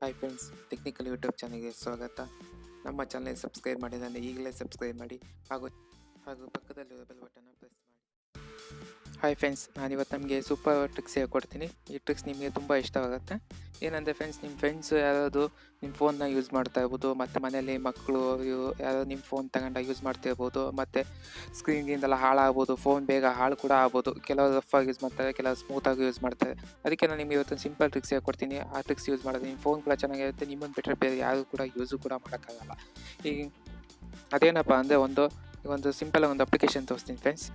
Hi friends technical YouTube ಚಾನಲ್ಗೆ ಸ್ವಾಗತ. ನಮ್ಮ ಚಾನಲ್ ಸಬ್ಸ್ಕ್ರೈಬ್ ಮಾಡಿದರೆ ಈಗಲೇ ಸಬ್ಸ್ಕ್ರೈಬ್ ಮಾಡಿ. ಹಾಗೂ ಹಾಗೂ ಪಕ್ಕದಲ್ಲಿ ಬೆಲ್ ಬಟನ್ನ ಪ್ರೆಸ್ ಮಾಡಿ. ಹಾಯ್ ಫ್ರೆಂಡ್ಸ್ ನಾನು ಇವತ್ತು ನಮಗೆ ಸೂಪರ್ ಟ್ರಿಕ್ಸ್ ಹೇಳ್ಕೊಡ್ತೀನಿ ಈ ಟ್ರಿಕ್ಸ್ ನಿಮಗೆ ತುಂಬ ಇಷ್ಟವಾಗುತ್ತೆ. ಏನಂದರೆ ಫ್ರೆಂಡ್ಸ್ ನಿಮ್ಮ ಫ್ರೆಂಡ್ಸ್ ಯಾರಾದರೂ ನಿಮ್ಮ ಫೋನ್ನ ಯೂಸ್ ಮಾಡ್ತಾ ಇರ್ಬೋದು, ಮತ್ತು ಮನೆಯಲ್ಲಿ ಮಕ್ಕಳು ಯಾರೋ ನಿಮ್ಮ ಫೋನ್ ತಗೊಂಡು ಯೂಸ್ ಮಾಡ್ತಿರ್ಬೋದು ಮತ್ತು ಸ್ಕ್ರೀನ್ಗಿಂದೆಲ್ಲ ಹಾಳಾಗ್ಬೋದು ಫೋನ್ ಬೇಗ ಹಾಳು ಕೂಡ ಆಗ್ಬೋದು. ಕೆಲವರು ರಫಾಗಿ ಯೂಸ್ ಮಾಡ್ತಾರೆ, ಕೆಲವರು ಸ್ಮೂತಾಗಿ ಯೂಸ್ ಮಾಡ್ತಾರೆ. ಅದಕ್ಕೆ ನಾನು ನಿಮಗೆ ಇವತ್ತು ಸಿಂಪಲ್ ಟ್ರಿಕ್ಸ್ ಹೇಳ್ಕೊಡ್ತೀನಿ ಆ ಟ್ರಿಕ್ಸ್ ಯೂಸ್ ಮಾಡೋದು ನಿಮ್ಮ ಫೋನ್ ಕೂಡ ಚೆನ್ನಾಗಿರುತ್ತೆ ನಿಮ್ಮನ್ನು ಬಿಟ್ಟರೆ ಬೇರೆ ಯಾರು ಕೂಡ ಯೂಸು ಕೂಡ ಮಾಡೋಕ್ಕಾಗಲ್ಲ. ಈಗ ಅದೇನಪ್ಪ ಅಂದರೆ ಒಂದು ಒಂದು ಸಿಂಪಲ್ ಒಂದು ಅಪ್ಲಿಕೇಶನ್ ತೋರಿಸ್ತೀನಿ ಫ್ರೆಂಡ್ಸ್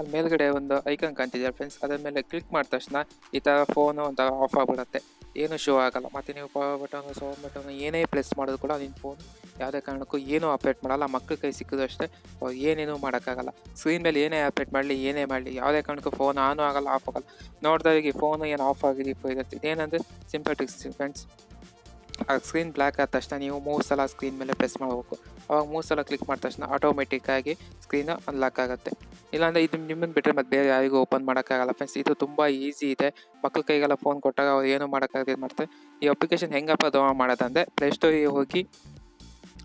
ಅಲ್ಲಿ ಮೇಲ್ಗಡೆ ಒಂದು ಐಕನ್ ಕಾಣ್ತಿದೆಯಲ್ಲ ಫ್ರೆಂಡ್ಸ್ ಅದ್ರ ಮೇಲೆ ಕ್ಲಿಕ್ ಮಾಡಿದ ತಕ್ಷಣ ಈ ಥರ ಫೋನು ಒಂಥರ ಆಫ್ ಆಗಿಬಿಡುತ್ತೆ. ಏನು ಶೋ ಆಗಲ್ಲ. ಮತ್ತು ನೀವು ಪವರ್ ಬಟನ್ ಸೌಂಡ್ ಬಟನ್ ಏನೇ ಪ್ರೆಸ್ ಮಾಡೋದು ಕೂಡ ನಿಮ್ಮ ಫೋನ್ ಯಾವುದೇ ಕಾರಣಕ್ಕೂ ಏನೂ ಆಪ್ರೇಟ್ ಮಾಡಲ್ಲ. ಮಕ್ಕಳ ಕೈ ಸಿಕ್ಕಿದ್ರು ಅಷ್ಟೇ, ಅವ್ರು ಏನೇನೂ ಮಾಡೋಕ್ಕಾಗಲ್ಲ. ಸ್ಕ್ರೀನ್ ಮೇಲೆ ಏನೇ ಆಪ್ರೇಟ್ ಮಾಡಲಿ, ಏನೇ ಮಾಡಲಿ, ಯಾವುದೇ ಕಾರಣಕ್ಕೂ ಫೋನ್ ಆನು ಆಗಲ್ಲ ಆಫ್ ಆಗಲ್ಲ. ನೋಡಿದವರಿಗೆ ಫೋನು ಏನು ಆಫ್ ಆಗಿದೆ, ಇದೇನಂದರೆ ಸಿಂಪಲ್ ಟ್ರಿಕ್ಸ್ ಫ್ರೆಂಡ್ಸ್ ಆ ಸ್ಕ್ರೀನ್ ಬ್ಲ್ಯಾಕ್ ಆದ ತಕ್ಷಣ ನೀವು ಮೂರು ಸಲ ಸ್ಕ್ರೀನ್ ಮೇಲೆ ಪ್ರೆಸ್ ಮಾಡಬೇಕು. ಅವಾಗ ಮೂರು ಸಲ ಕ್ಲಿಕ್ ಮಾಡಿದ ತಕ್ಷಣ ಆಟೋಮೆಟಿಕ್ಕಾಗಿ ಸ್ಕ್ರೀನ್ ಅನ್ಲಾಕ್ ಆಗುತ್ತೆ. ಇಲ್ಲಾಂದರೆ ಇದು ನಿಮ್ಮನ್ನು ಬಿಟ್ಟರೆ ಮತ್ತೆ ಬೇರೆ ಯಾರಿಗೂ ಓಪನ್ ಮಾಡೋಕ್ಕಾಗಲ್ಲ. ಫ್ರೆಂಡ್ಸ್ ಇದು ತುಂಬ ಈಸಿ ಇದೆ. ಮಕ್ಕಳ ಕೈಗೆಲ್ಲ ಫೋನ್ ಕೊಟ್ಟಾಗ ಅವ್ರು ಏನು ಮಾಡೋಕ್ಕಾಗದೆ ಮಾಡ್ತಾರೆ ಈ ಅಪ್ಲಿಕೇಶನ್ ಹೆಂಗಪ್ಪ ಡೌನ್ ಮಾಡೋದಂದರೆ ಪ್ಲೇಸ್ಟೋರಿಗೆ ಹೋಗಿ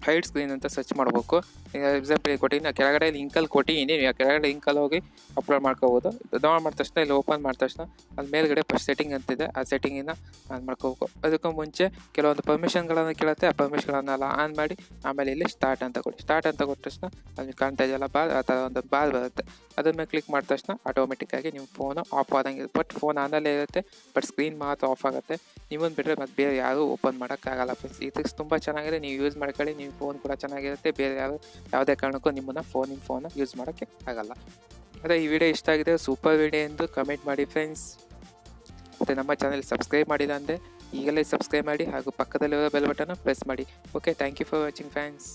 ಹೈಡ್ ಸ್ಕ್ರೀನ್ ಅಂತ ಸರ್ಚ್ ಮಾಡಬೇಕು. ಎಕ್ಸಾಂಪಲ್ ಕೊಟ್ಟಿನಿ, ಕೆಳಗಡೆ ಲಿಂಕಲ್ಲಿ ಕೊಟ್ಟಿದ್ದೀನಿ ನೀವು ಕೆಳಗಡೆ ಲಿಂಕಲ್ಲಿ ಹೋಗಿ ಅಪ್ಲೋಡ್ ಮಾಡ್ಕೋಬೋದು. ಡೌನ್ಲೋಡ್ ಮಾಡಿದ ತಕ್ಷಣ ಇಲ್ಲಿ ಓಪನ್ ಮಾಡಿದ ತಕ್ಷಣ ಅಲ್ಲಿ ಮೇಲ್ಗಡೆ ಫಸ್ಟ್ ಸೆಟ್ಟಿಂಗ್ ಅಂತಿದೆ ಆ ಸೆಟ್ಟಿಂಗಿನ ಆನ್ ಮಾಡ್ಕೋಬೇಕು. ಅದಕ್ಕೂ ಮುಂಚೆ ಕೆಲವೊಂದು ಪರ್ಮಿಷನ್ಗಳನ್ನು ಕೇಳುತ್ತೆ, ಆ ಪರ್ಮಿಷನ್ಗಳನ್ನೆಲ್ಲ ಆನ್ ಮಾಡಿ ಆಮೇಲೆ ಇಲ್ಲಿ ಸ್ಟಾರ್ಟ್ ಅಂತ ಕೊಡಿ. ಸ್ಟಾರ್ಟ್ ಅಂತ ಕೊಟ್ಟ ತಕ್ಷಣ ಅಲ್ಲಿ ಕಾಣ್ತಾ ಇದೆಯಲ್ಲ ಬಾರ್ ಆ ಥರ ಒಂದು ಬಾರ್ ಬರುತ್ತೆ. ಅದ್ರ ಕ್ಲಿಕ್ ಮಾಡಿದ ತಕ್ಷಣ ಆಟೋಮೆಟಿಕ್ಕಾಗಿ ನಿಮ್ಮ ಫೋನು ಆಫ್ ಆದಂಗೆ ಬಟ್ ಫೋನ್ ಆನಲ್ಲೇ ಇರುತ್ತೆ ಬಟ್ ಸ್ಕ್ರೀನ್ ಮಾತ್ರ ಆಫ್ ಆಗುತ್ತೆ. ನಿಮ್ಮನ್ನು ಬಿಟ್ಟರೆ ಮತ್ತೆ ಬೇರೆ ಯಾರೂ ಓಪನ್ ಮಾಡೋಕ್ಕಾಗಲ್ಲ ಫ್ರೆಂಡ್ಸ್ ಟ್ರಿಕ್ಸ್ ತುಂಬ ಚೆನ್ನಾಗಿದೆ, ನೀವು ಯೂಸ್ ಮಾಡ್ಕೊಳ್ಳಿ ನಿಮ್ಮ ಫೋನ್ ಕೂಡ ಚೆನ್ನಾಗಿರುತ್ತೆ. ಬೇರೆ ಯಾರು ಯಾವುದೇ ಕಾರಣಕ್ಕೂ ನಿಮ್ಮನ್ನು ಫೋನ್ ಫೋನ ಯೂಸ್ ಮಾಡೋಕ್ಕೆ ಆಗಲ್ಲ. ಅದೇ ಈ ವಿಡಿಯೋ ಇಷ್ಟ ಆಗಿದೆ ಸೂಪರ್ ವಿಡಿಯೋ ಎಂದು ಕಮೆಂಟ್ ಮಾಡಿ ಫ್ರೆಂಡ್ಸ್ ಮತ್ತು ನಮ್ಮ ಚಾನಲ್ ಸಬ್ಸ್ಕ್ರೈಬ್ ಮಾಡಿಲ್ಲ ಅಂದರೆ ಈಗಲೇ ಸಬ್ಸ್ಕ್ರೈಬ್ ಮಾಡಿ ಹಾಗೂ ಪಕ್ಕದಲ್ಲಿರೋ ಬೆಲ್ ಬಟನ್ನ ಪ್ರೆಸ್ ಮಾಡಿ. Okay thank you for watching friends